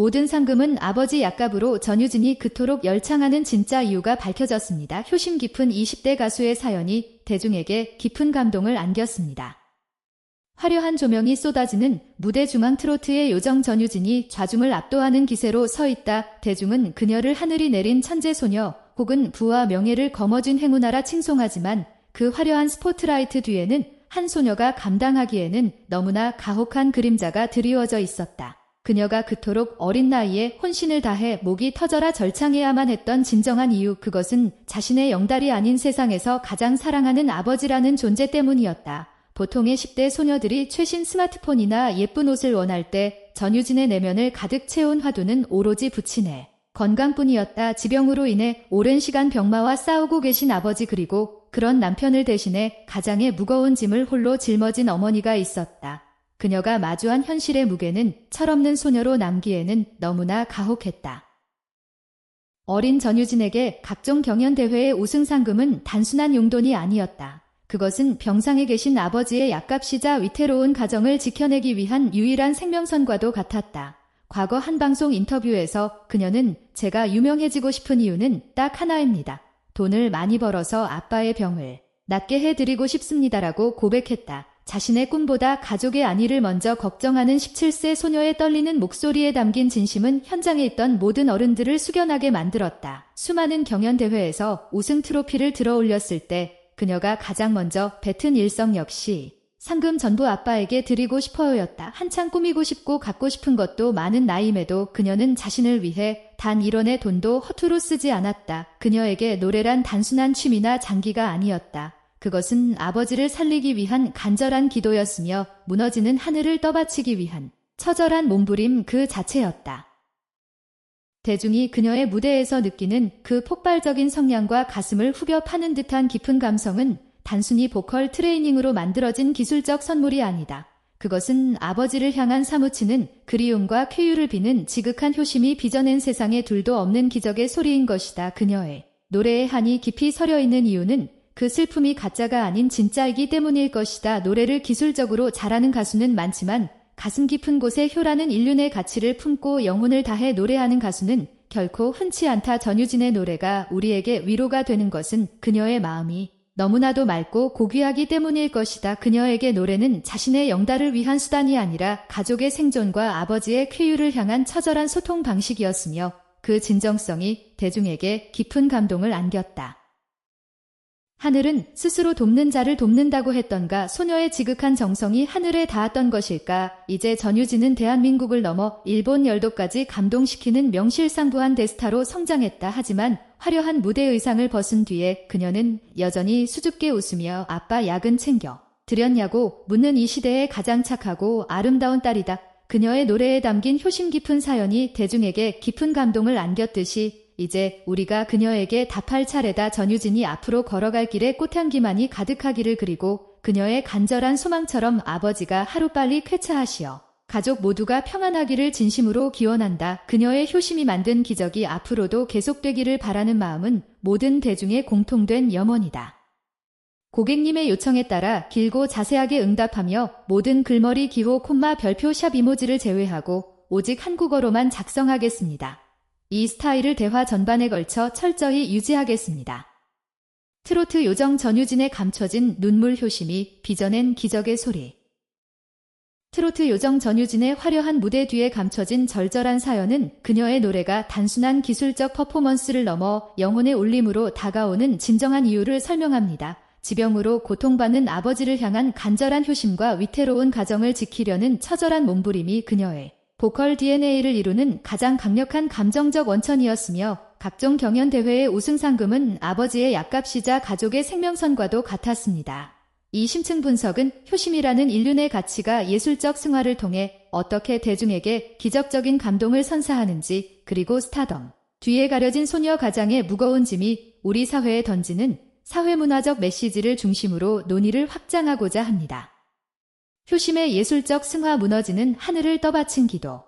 모든 상금은 아버지 약값으로 전유진이 그토록 열창하는 진짜 이유가 밝혀졌습니다. 효심 깊은 20대 가수의 사연이 대중에게 깊은 감동을 안겼습니다. 화려한 조명이 쏟아지는 무대 중앙 트로트의 요정 전유진이 좌중을 압도하는 기세로 서 있다. 대중은 그녀를 하늘이 내린 천재 소녀 혹은 부와 명예를 거머쥔 행운아라 칭송하지만 그 화려한 스포트라이트 뒤에는 한 소녀가 감당하기에는 너무나 가혹한 그림자가 드리워져 있었다. 그녀가 그토록 어린 나이에 혼신을 다해 목이 터져라 절창해야만 했던 진정한 이유 그것은 자신의 영달이 아닌 세상에서 가장 사랑하는 아버지라는 존재 때문이었다. 보통의 10대 소녀들이 최신 스마트폰이나 예쁜 옷을 원할 때 전유진의 내면을 가득 채운 화두는 오로지 부친의 건강뿐이었다. 지병으로 인해 오랜 시간 병마와 싸우고 계신 아버지 그리고 그런 남편을 대신해 가장의 무거운 짐을 홀로 짊어진 어머니가 있었다. 그녀가 마주한 현실의 무게는 철없는 소녀로 남기에는 너무나 가혹했다. 어린 전유진에게 각종 경연대회의 우승 상금은 단순한 용돈이 아니었다. 그것은 병상에 계신 아버지의 약값이자 위태로운 가정을 지켜내기 위한 유일한 생명선과도 같았다. 과거 한 방송 인터뷰에서 그녀는 제가 유명해지고 싶은 이유는 딱 하나입니다. 돈을 많이 벌어서 아빠의 병을 낫게 해드리고 싶습니다라고 고백했다. 자신의 꿈보다 가족의 안위를 먼저 걱정하는 17세 소녀의 떨리는 목소리에 담긴 진심은 현장에 있던 모든 어른들을 숙연하게 만들었다. 수많은 경연대회에서 우승 트로피를 들어 올렸을 때 그녀가 가장 먼저 뱉은 일성 역시 상금 전부 아빠에게 드리고 싶어요였다. 한창 꾸미고 싶고 갖고 싶은 것도 많은 나임에도 그녀는 자신을 위해 단 1원의 돈도 허투루 쓰지 않았다. 그녀에게 노래란 단순한 취미나 장기가 아니었다. 그것은 아버지를 살리기 위한 간절한 기도였으며 무너지는 하늘을 떠받치기 위한 처절한 몸부림 그 자체였다. 대중이 그녀의 무대에서 느끼는 그 폭발적인 성량과 가슴을 후벼 파는 듯한 깊은 감성은 단순히 보컬 트레이닝으로 만들어진 기술적 선물이 아니다. 그것은 아버지를 향한 사무치는 그리움과 쾌유를 비는 지극한 효심이 빚어낸 세상에 둘도 없는 기적의 소리인 것이다. 그녀의 노래의 한이 깊이 서려 있는 이유는 그 슬픔이 가짜가 아닌 진짜이기 때문일 것이다. 노래를 기술적으로 잘하는 가수는 많지만 가슴 깊은 곳에 효라는 인륜의 가치를 품고 영혼을 다해 노래하는 가수는 결코 흔치 않다. 전유진의 노래가 우리에게 위로가 되는 것은 그녀의 마음이 너무나도 맑고 고귀하기 때문일 것이다. 그녀에게 노래는 자신의 영달을 위한 수단이 아니라 가족의 생존과 아버지의 쾌유를 향한 처절한 소통 방식이었으며 그 진정성이 대중에게 깊은 감동을 안겼다. 하늘은 스스로 돕는 자를 돕는다고 했던가 소녀의 지극한 정성이 하늘에 닿았던 것일까 이제 전유진은 대한민국을 넘어 일본 열도까지 감동시키는 명실상부한 대스타로 성장했다 하지만 화려한 무대 의상을 벗은 뒤에 그녀는 여전히 수줍게 웃으며 아빠 야근 챙겨 드렸냐고 묻는 이 시대의 가장 착하고 아름다운 딸이다. 그녀의 노래에 담긴 효심 깊은 사연이 대중에게 깊은 감동을 안겼듯이 이제 우리가 그녀에게 답할 차례다 전유진이 앞으로 걸어갈 길에 꽃향기만이 가득하기를 그리고 그녀의 간절한 소망처럼 아버지가 하루빨리 쾌차하시어 가족 모두가 평안하기를 진심으로 기원한다. 그녀의 효심이 만든 기적이 앞으로도 계속되기를 바라는 마음은 모든 대중의 공통된 염원이다. 고객님의 요청에 따라 길고 자세하게 응답하며 모든 글머리 기호 콤마 별표 샵 이모지를 제외하고 오직 한국어로만 작성하겠습니다. 이 스타일을 대화 전반에 걸쳐 철저히 유지하겠습니다. 트로트 요정 전유진의 감춰진 눈물 효심이 빚어낸 기적의 소리. 트로트 요정 전유진의 화려한 무대 뒤에 감춰진 절절한 사연은 그녀의 노래가 단순한 기술적 퍼포먼스를 넘어 영혼의 울림으로 다가오는 진정한 이유를 설명합니다. 지병으로 고통받는 아버지를 향한 간절한 효심과 위태로운 가정을 지키려는 처절한 몸부림이 그녀의 보컬 DNA를 이루는 가장 강력한 감정적 원천이었으며 각종 경연 대회의 우승 상금은 아버지의 약값이자 가족의 생명선과도 같았습니다. 이 심층 분석은 효심이라는 인륜의 가치가 예술적 승화를 통해 어떻게 대중에게 기적적인 감동을 선사하는지 그리고 스타덤 뒤에 가려진 소녀 가장의 무거운 짐이 우리 사회에 던지는 사회문화적 메시지를 중심으로 논의를 확장하고자 합니다. 효심의 예술적 승화 무너지는 하늘을 떠받친 기도.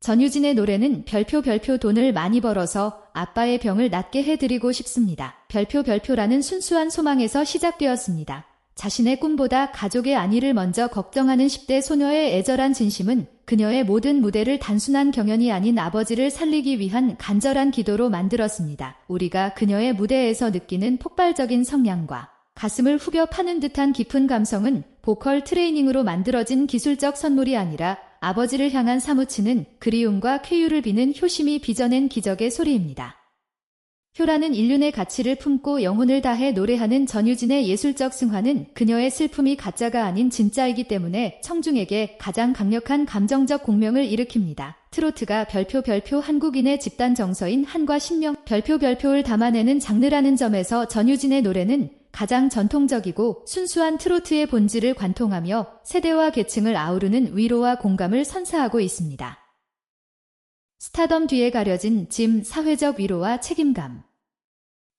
전유진의 노래는 별표 별표 돈을 많이 벌어서 아빠의 병을 낫게 해드리고 싶습니다. 별표 별표라는 순수한 소망에서 시작되었습니다. 자신의 꿈보다 가족의 안위를 먼저 걱정하는 10대 소녀의 애절한 진심은 그녀의 모든 무대를 단순한 경연이 아닌 아버지를 살리기 위한 간절한 기도로 만들었습니다. 우리가 그녀의 무대에서 느끼는 폭발적인 성량과 가슴을 후벼 파는 듯한 깊은 감성은 보컬 트레이닝으로 만들어진 기술적 선물이 아니라 아버지를 향한 사무치는 그리움과 쾌유를 비는 효심이 빚어낸 기적의 소리입니다. 효라는 인륜의 가치를 품고 영혼을 다해 노래하는 전유진의 예술적 승화는 그녀의 슬픔이 가짜가 아닌 진짜이기 때문에 청중에게 가장 강력한 감정적 공명을 일으킵니다. 트로트가 별표 별표 한국인의 집단 정서인 한과 신명 별표 별표를 담아내는 장르라는 점에서 전유진의 노래는 가장 전통적이고 순수한 트로트의 본질을 관통하며 세대와 계층을 아우르는 위로와 공감을 선사하고 있습니다. 스타덤 뒤에 가려진 짐 사회적 위로와 책임감.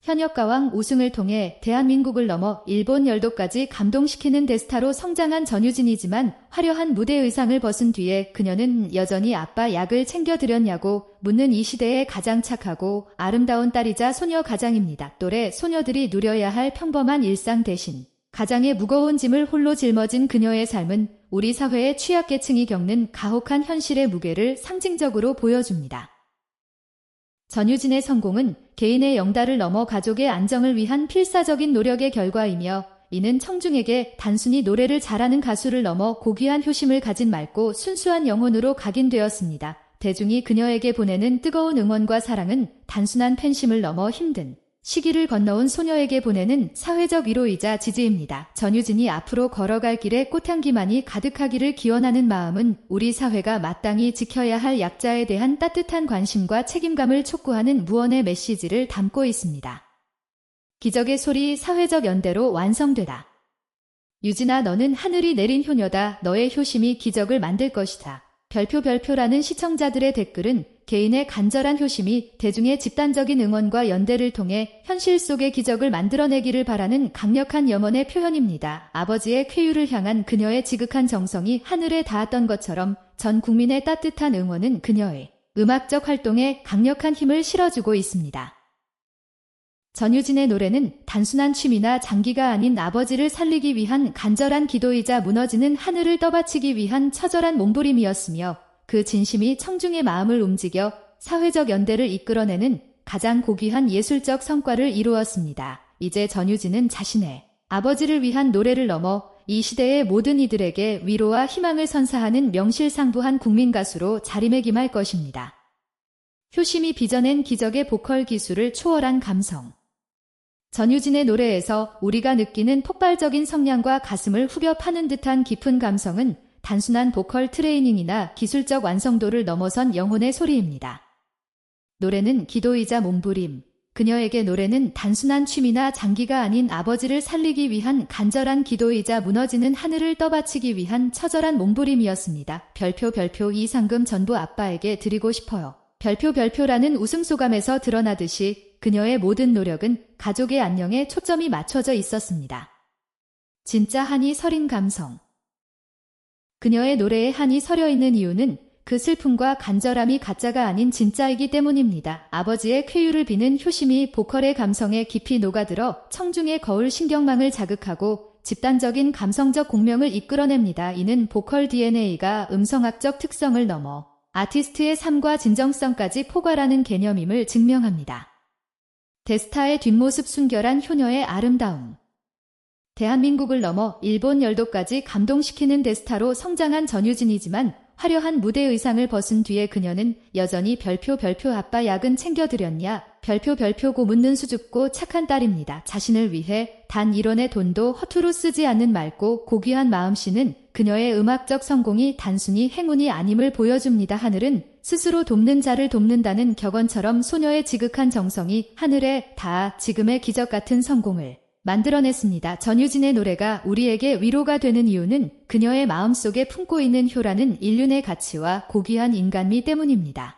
현역가왕 우승을 통해 대한민국을 넘어 일본 열도까지 감동시키는 대스타로 성장한 전유진이지만 화려한 무대 의상을 벗은 뒤에 그녀는 여전히 아빠 약을 챙겨드렸냐고 묻는 이 시대의 가장 착하고 아름다운 딸이자 소녀 가장입니다. 또래 소녀들이 누려야 할 평범한 일상 대신 가장의 무거운 짐을 홀로 짊어진 그녀의 삶은 우리 사회의 취약계층이 겪는 가혹한 현실의 무게를 상징적으로 보여줍니다. 전유진의 성공은 개인의 영달을 넘어 가족의 안정을 위한 필사적인 노력의 결과이며 이는 청중에게 단순히 노래를 잘하는 가수를 넘어 고귀한 효심을 가진 맑고 순수한 영혼으로 각인되었습니다. 대중이 그녀에게 보내는 뜨거운 응원과 사랑은 단순한 팬심을 넘어 힘든 시기를 건너온 소녀에게 보내는 사회적 위로이자 지지입니다. 전유진이 앞으로 걸어갈 길에 꽃향기만이 가득하기를 기원하는 마음은 우리 사회가 마땅히 지켜야 할 약자에 대한 따뜻한 관심과 책임감을 촉구하는 무언의 메시지를 담고 있습니다. 기적의 소리 사회적 연대로 완성되다. 유진아 너는 하늘이 내린 효녀다. 너의 효심이 기적을 만들 것이다. 별표 별표라는 시청자들의 댓글은 개인의 간절한 효심이 대중의 집단적인 응원과 연대를 통해 현실 속의 기적을 만들어내기를 바라는 강력한 염원의 표현입니다. 아버지의 쾌유를 향한 그녀의 지극한 정성이 하늘에 닿았던 것처럼 전 국민의 따뜻한 응원은 그녀의 음악적 활동에 강력한 힘을 실어주고 있습니다. 전유진의 노래는 단순한 취미나 장기가 아닌 아버지를 살리기 위한 간절한 기도이자 무너지는 하늘을 떠받치기 위한 처절한 몸부림이었으며 그 진심이 청중의 마음을 움직여 사회적 연대를 이끌어내는 가장 고귀한 예술적 성과를 이루었습니다. 이제 전유진은 자신의 아버지를 위한 노래를 넘어 이 시대의 모든 이들에게 위로와 희망을 선사하는 명실상부한 국민 가수로 자리매김할 것입니다. 효심이 빚어낸 기적의 보컬 기술을 초월한 감성. 전유진의 노래에서 우리가 느끼는 폭발적인 성량과 가슴을 후벼 파는 듯한 깊은 감성은 단순한 보컬 트레이닝이나 기술적 완성도를 넘어선 영혼의 소리입니다. 노래는 기도이자 몸부림. 그녀에게 노래는 단순한 취미나 장기가 아닌 아버지를 살리기 위한 간절한 기도이자 무너지는 하늘을 떠받치기 위한 처절한 몸부림이었습니다. 별표 별표 이 상금 전부 아빠에게 드리고 싶어요. 별표 별표라는 웃음소감에서 드러나듯이 그녀의 모든 노력은 가족의 안녕에 초점이 맞춰져 있었습니다. 진짜 한이 서린 감성. 그녀의 노래에 한이 서려 있는 이유는 그 슬픔과 간절함이 가짜가 아닌 진짜이기 때문입니다. 아버지의 쾌유를 비는 효심이 보컬의 감성에 깊이 녹아들어 청중의 거울 신경망을 자극하고 집단적인 감성적 공명을 이끌어냅니다. 이는 보컬 DNA가 음성학적 특성을 넘어 아티스트의 삶과 진정성까지 포괄하는 개념임을 증명합니다. 데스타의 뒷모습 순결한 효녀의 아름다움. 대한민국을 넘어 일본 열도까지 감동시키는 데스타로 성장한 전유진이지만 화려한 무대 의상을 벗은 뒤에 그녀는 여전히 별표 별표 아빠 약은 챙겨드렸냐 별표 별표고 묻는 수줍고 착한 딸입니다. 자신을 위해 단 1원의 돈도 허투루 쓰지 않는 맑고 고귀한 마음씨는 그녀의 음악적 성공이 단순히 행운이 아님을 보여줍니다. 하늘은 스스로 돕는 자를 돕는다는 격언처럼 소녀의 지극한 정성이 하늘에 다 지금의 기적 같은 성공을 만들어냈습니다. 전유진의 노래가 우리에게 위로가 되는 이유는 그녀의 마음속에 품고 있는 효라는 인륜의 가치와 고귀한 인간미 때문입니다.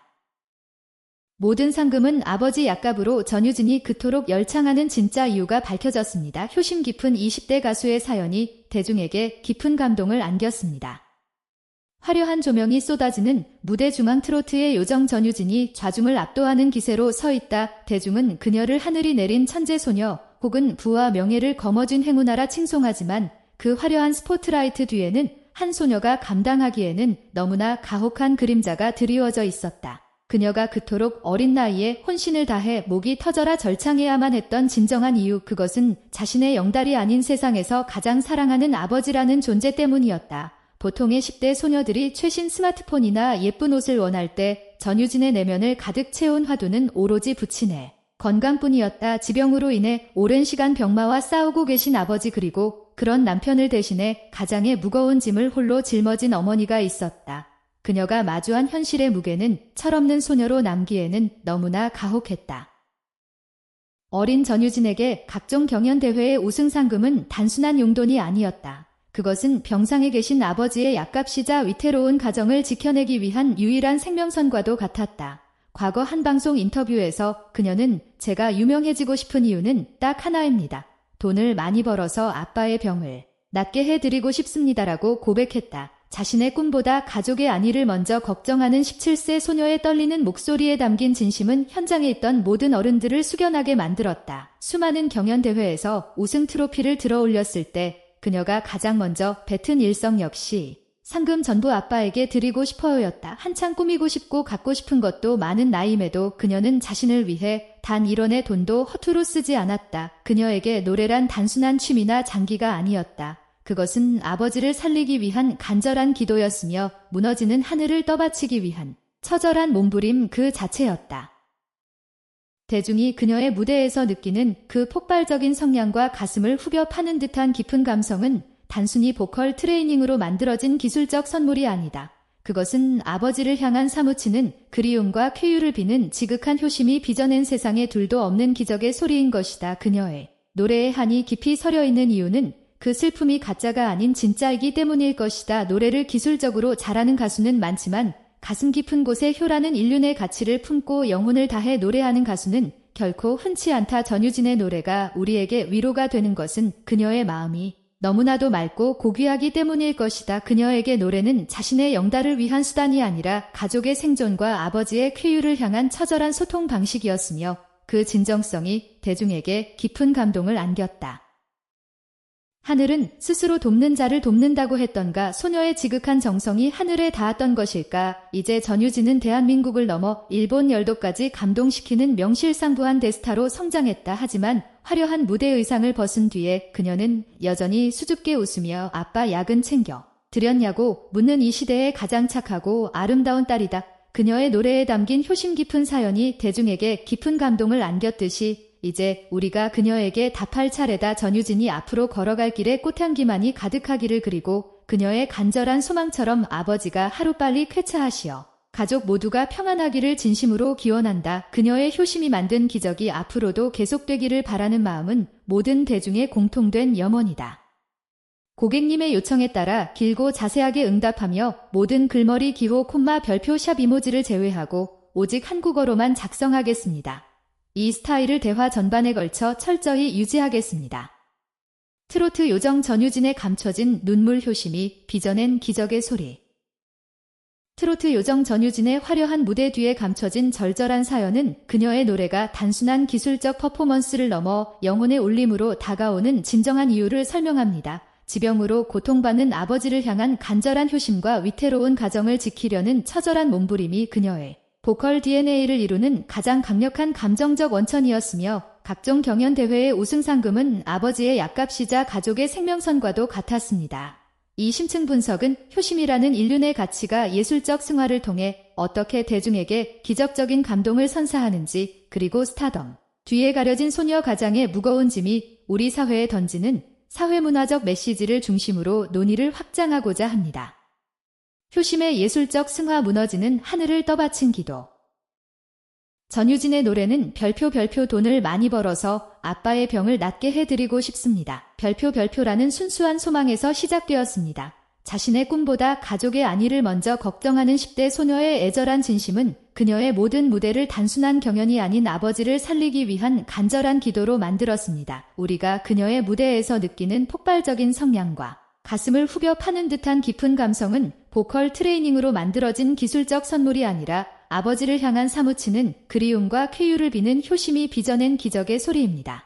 모든 상금은 아버지 약값으로 전유진이 그토록 열창하는 진짜 이유가 밝혀졌습니다. 효심 깊은 20대 가수의 사연이 대중에게 깊은 감동을 안겼습니다. 화려한 조명이 쏟아지는 무대 중앙 트로트의 요정 전유진이 좌중을 압도하는 기세로 서 있다. 대중은 그녀를 하늘이 내린 천재 소녀, 혹은 부와 명예를 거머쥔 행운아라 칭송하지만 그 화려한 스포트라이트 뒤에는 한 소녀가 감당하기에는 너무나 가혹한 그림자가 드리워져 있었다. 그녀가 그토록 어린 나이에 혼신을 다해 목이 터져라 절창해야만 했던 진정한 이유 그것은 자신의 영달이 아닌 세상에서 가장 사랑하는 아버지라는 존재 때문이었다. 보통의 10대 소녀들이 최신 스마트폰이나 예쁜 옷을 원할 때 전유진의 내면을 가득 채운 화두는 오로지 부친의 건강뿐이었다. 지병으로 인해 오랜 시간 병마와 싸우고 계신 아버지 그리고 그런 남편을 대신해 가장의 무거운 짐을 홀로 짊어진 어머니가 있었다. 그녀가 마주한 현실의 무게는 철없는 소녀로 남기에는 너무나 가혹했다. 어린 전유진에게 각종 경연대회의 우승 상금은 단순한 용돈이 아니었다. 그것은 병상에 계신 아버지의 약값이자 위태로운 가정을 지켜내기 위한 유일한 생명선과도 같았다. 과거 한 방송 인터뷰에서 그녀는 제가 유명해지고 싶은 이유는 딱 하나입니다. 돈을 많이 벌어서 아빠의 병을 낫게 해드리고 싶습니다라고 고백했다. 자신의 꿈보다 가족의 안위를 먼저 걱정하는 17세 소녀의 떨리는 목소리에 담긴 진심은 현장에 있던 모든 어른들을 숙연하게 만들었다. 수많은 경연대회에서 우승 트로피를 들어 올렸을 때 그녀가 가장 먼저 뱉은 일성 역시 상금 전부 아빠에게 드리고 싶어요였다. 한창 꾸미고 싶고 갖고 싶은 것도 많은 나임에도 그녀는 자신을 위해 단 1원의 돈도 허투루 쓰지 않았다. 그녀에게 노래란 단순한 취미나 장기가 아니었다. 그것은 아버지를 살리기 위한 간절한 기도였으며 무너지는 하늘을 떠받치기 위한 처절한 몸부림 그 자체였다. 대중이 그녀의 무대에서 느끼는 그 폭발적인 성량과 가슴을 후벼 파는 듯한 깊은 감성은 단순히 보컬 트레이닝으로 만들어진 기술적 선물이 아니다. 그것은 아버지를 향한 사무치는 그리움과 쾌유를 비는 지극한 효심이 빚어낸 세상에 둘도 없는 기적의 소리인 것이다. 그녀의 노래의 한이 깊이 서려 있는 이유는 그 슬픔이 가짜가 아닌 진짜이기 때문일 것이다. 노래를 기술적으로 잘하는 가수는 많지만 가슴 깊은 곳에 효라는 인륜의 가치를 품고 영혼을 다해 노래하는 가수는 결코 흔치 않다. 전유진의 노래가 우리에게 위로가 되는 것은 그녀의 마음이 너무나도 맑고 고귀하기 때문일 것이다. 그녀에게 노래는 자신의 영달을 위한 수단이 아니라 가족의 생존과 아버지의 쾌유를 향한 처절한 소통 방식이었으며 그 진정성이 대중에게 깊은 감동을 안겼다. 하늘은 스스로 돕는 자를 돕는다고 했던가 소녀의 지극한 정성이 하늘에 닿았던 것일까 이제 전유진은 대한민국을 넘어 일본 열도까지 감동시키는 명실상부한 대스타로 성장했다 하지만 화려한 무대 의상을 벗은 뒤에 그녀는 여전히 수줍게 웃으며 아빠 야근 챙겨 드렸냐고 묻는 이 시대의 가장 착하고 아름다운 딸이다. 그녀의 노래에 담긴 효심 깊은 사연이 대중에게 깊은 감동을 안겼듯이 이제 우리가 그녀에게 답할 차례다 전유진이 앞으로 걸어갈 길에 꽃향기만이 가득하기를 그리고 그녀의 간절한 소망처럼 아버지가 하루빨리 쾌차하시어 가족 모두가 평안하기를 진심으로 기원한다. 그녀의 효심이 만든 기적이 앞으로도 계속되기를 바라는 마음은 모든 대중의 공통된 염원이다. 고객님의 요청에 따라 길고 자세하게 응답하며 모든 글머리 기호 콤마 별표 샵 이모지를 제외하고 오직 한국어로만 작성하겠습니다. 이 스타일을 대화 전반에 걸쳐 철저히 유지하겠습니다. 트로트 요정 전유진의 감춰진 눈물 효심이 빚어낸 기적의 소리. 트로트 요정 전유진의 화려한 무대 뒤에 감춰진 절절한 사연은 그녀의 노래가 단순한 기술적 퍼포먼스를 넘어 영혼의 울림으로 다가오는 진정한 이유를 설명합니다. 지병으로 고통받는 아버지를 향한 간절한 효심과 위태로운 가정을 지키려는 처절한 몸부림이 그녀의 보컬 DNA를 이루는 가장 강력한 감정적 원천이었으며 각종 경연 대회의 우승 상금은 아버지의 약값이자 가족의 생명선과도 같았습니다. 이 심층 분석은 효심이라는 인륜의 가치가 예술적 승화를 통해 어떻게 대중에게 기적적인 감동을 선사하는지 그리고 스타덤 뒤에 가려진 소녀 가장의 무거운 짐이 우리 사회에 던지는 사회문화적 메시지를 중심으로 논의를 확장하고자 합니다. 효심의 예술적 승화 무너지는 하늘을 떠받친 기도. 전유진의 노래는 별표 별표 돈을 많이 벌어서 아빠의 병을 낫게 해드리고 싶습니다. 별표 별표라는 순수한 소망에서 시작되었습니다. 자신의 꿈보다 가족의 안위를 먼저 걱정하는 10대 소녀의 애절한 진심은 그녀의 모든 무대를 단순한 경연이 아닌 아버지를 살리기 위한 간절한 기도로 만들었습니다. 우리가 그녀의 무대에서 느끼는 폭발적인 성량과 가슴을 후벼 파는 듯한 깊은 감성은 보컬 트레이닝으로 만들어진 기술적 선물이 아니라 아버지를 향한 사무치는 그리움과 쾌유를 비는 효심이 빚어낸 기적의 소리입니다.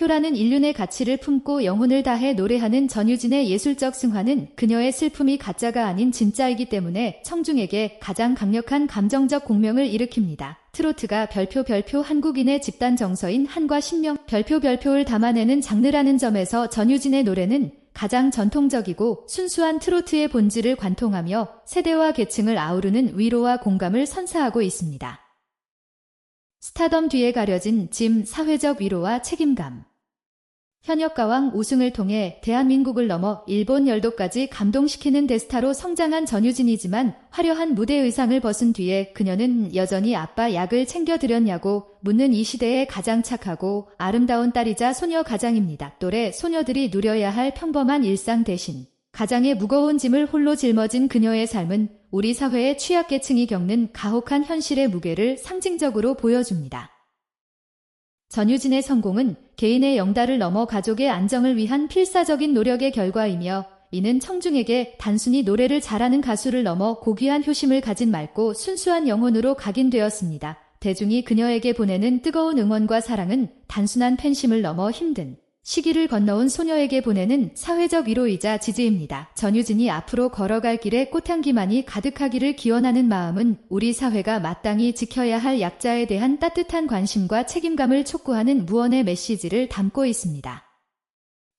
효라는 인륜의 가치를 품고 영혼을 다해 노래하는 전유진의 예술적 승화는 그녀의 슬픔이 가짜가 아닌 진짜이기 때문에 청중에게 가장 강력한 감정적 공명을 일으킵니다. 트로트가 별표 별표 한국인의 집단 정서인 한과 신명 별표 별표를 담아내는 장르라는 점에서 전유진의 노래는 가장 전통적이고 순수한 트로트의 본질을 관통하며 세대와 계층을 아우르는 위로와 공감을 선사하고 있습니다. 스타덤 뒤에 가려진 짐 사회적 위로와 책임감. 현역 가왕 우승을 통해 대한민국을 넘어 일본 열도까지 감동시키는 대스타로 성장한 전유진이지만 화려한 무대 의상을 벗은 뒤에 그녀는 여전히 아빠 약을 챙겨드렸냐고 묻는 이 시대의 가장 착하고 아름다운 딸이자 소녀 가장입니다. 또래 소녀들이 누려야 할 평범한 일상 대신 가장의 무거운 짐을 홀로 짊어진 그녀의 삶은 우리 사회의 취약계층이 겪는 가혹한 현실의 무게를 상징적으로 보여줍니다. 전유진의 성공은 개인의 영달을 넘어 가족의 안정을 위한 필사적인 노력의 결과이며 이는 청중에게 단순히 노래를 잘하는 가수를 넘어 고귀한 효심을 가진 맑고 순수한 영혼으로 각인되었습니다. 대중이 그녀에게 보내는 뜨거운 응원과 사랑은 단순한 팬심을 넘어 힘든 시기를 건너온 소녀에게 보내는 사회적 위로이자 지지입니다. 전유진이 앞으로 걸어갈 길에 꽃향기만이 가득하기를 기원하는 마음은 우리 사회가 마땅히 지켜야 할 약자에 대한 따뜻한 관심과 책임감을 촉구하는 무언의 메시지를 담고 있습니다.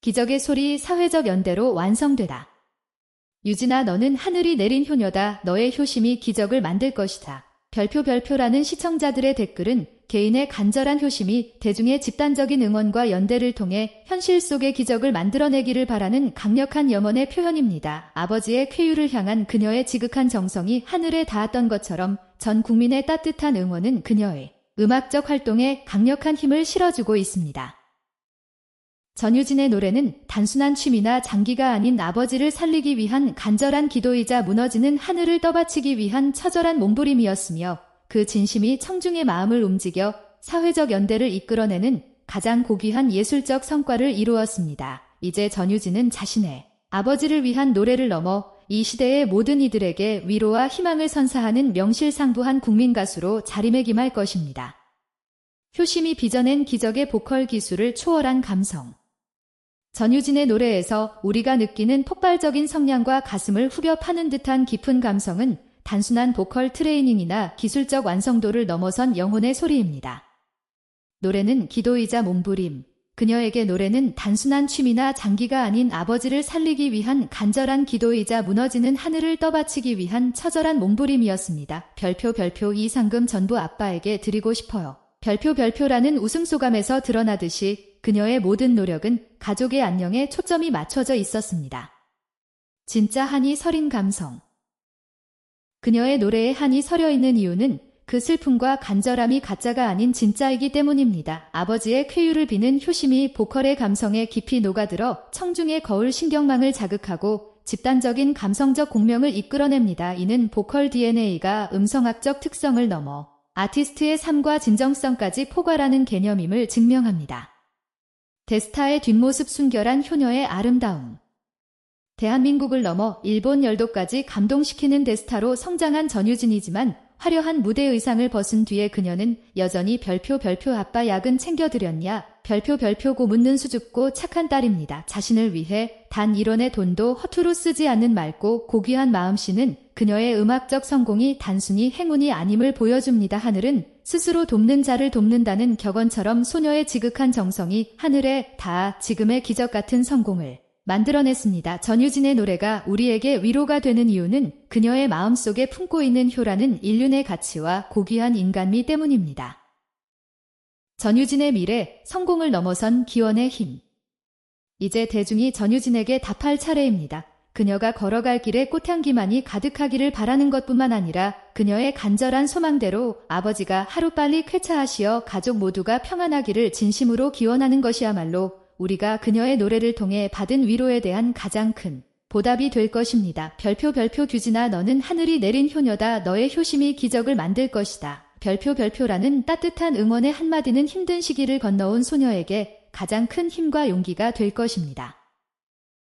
기적의 소리 사회적 연대로 완성되다. 유진아 너는 하늘이 내린 효녀다. 너의 효심이 기적을 만들 것이다. 별표 별표라는 시청자들의 댓글은 개인의 간절한 효심이 대중의 집단적인 응원과 연대를 통해 현실 속의 기적을 만들어내기를 바라는 강력한 염원의 표현입니다. 아버지의 쾌유를 향한 그녀의 지극한 정성이 하늘에 닿았던 것처럼 전 국민의 따뜻한 응원은 그녀의 음악적 활동에 강력한 힘을 실어주고 있습니다. 전유진의 노래는 단순한 취미나 장기가 아닌 아버지를 살리기 위한 간절한 기도이자 무너지는 하늘을 떠받치기 위한 처절한 몸부림이었으며 그 진심이 청중의 마음을 움직여 사회적 연대를 이끌어내는 가장 고귀한 예술적 성과를 이루었습니다. 이제 전유진은 자신의 아버지를 위한 노래를 넘어 이 시대의 모든 이들에게 위로와 희망을 선사하는 명실상부한 국민 가수로 자리매김할 것입니다. 효심이 빚어낸 기적의 보컬 기술을 초월한 감성. 전유진의 노래에서 우리가 느끼는 폭발적인 성량과 가슴을 후벼 파는 듯한 깊은 감성은 단순한 보컬 트레이닝이나 기술적 완성도를 넘어선 영혼의 소리입니다. 노래는 기도이자 몸부림. 그녀에게 노래는 단순한 취미나 장기가 아닌 아버지를 살리기 위한 간절한 기도이자 무너지는 하늘을 떠받치기 위한 처절한 몸부림이었습니다. 별표 별표 이 상금 전부 아빠에게 드리고 싶어요. 별표 별표라는 웃음소감에서 드러나듯이 그녀의 모든 노력은 가족의 안녕에 초점이 맞춰져 있었습니다. 진짜 한이 서린 감성. 그녀의 노래에 한이 서려 있는 이유는 그 슬픔과 간절함이 가짜가 아닌 진짜이기 때문입니다. 아버지의 쾌유를 비는 효심이 보컬의 감성에 깊이 녹아들어 청중의 거울 신경망을 자극하고 집단적인 감성적 공명을 이끌어냅니다. 이는 보컬 DNA가 음성학적 특성을 넘어 아티스트의 삶과 진정성까지 포괄하는 개념임을 증명합니다. 데스타의 뒷모습 순결한 효녀의 아름다움. 대한민국을 넘어 일본 열도까지 감동시키는 데스타로 성장한 전유진이지만 화려한 무대 의상을 벗은 뒤에 그녀는 여전히 별표 별표 아빠 약은 챙겨드렸냐 별표 별표고 묻는 수줍고 착한 딸입니다. 자신을 위해 단 1원의 돈도 허투루 쓰지 않는 맑고 고귀한 마음씨는 그녀의 음악적 성공이 단순히 행운이 아님을 보여줍니다. 하늘은 스스로 돕는 자를 돕는다는 격언처럼 소녀의 지극한 정성이 하늘에 다 지금의 기적 같은 성공을 만들어냈습니다. 전유진의 노래가 우리에게 위로가 되는 이유는 그녀의 마음속에 품고 있는 효라는 인륜의 가치와 고귀한 인간미 때문입니다. 전유진의 미래, 성공을 넘어선 기원의 힘. 이제 대중이 전유진에게 답할 차례입니다. 그녀가 걸어갈 길에 꽃향기만이 가득하기를 바라는 것뿐만 아니라 그녀의 간절한 소망대로 아버지가 하루빨리 쾌차하시어 가족 모두가 평안하기를 진심으로 기원하는 것이야말로 우리가 그녀의 노래를 통해 받은 위로에 대한 가장 큰 보답이 될 것입니다. 별표 별표 규진아 너는 하늘이 내린 효녀다. 너의 효심이 기적을 만들 것이다. 별표 별표라는 따뜻한 응원의 한마디는 힘든 시기를 건너온 소녀에게 가장 큰 힘과 용기가 될 것입니다.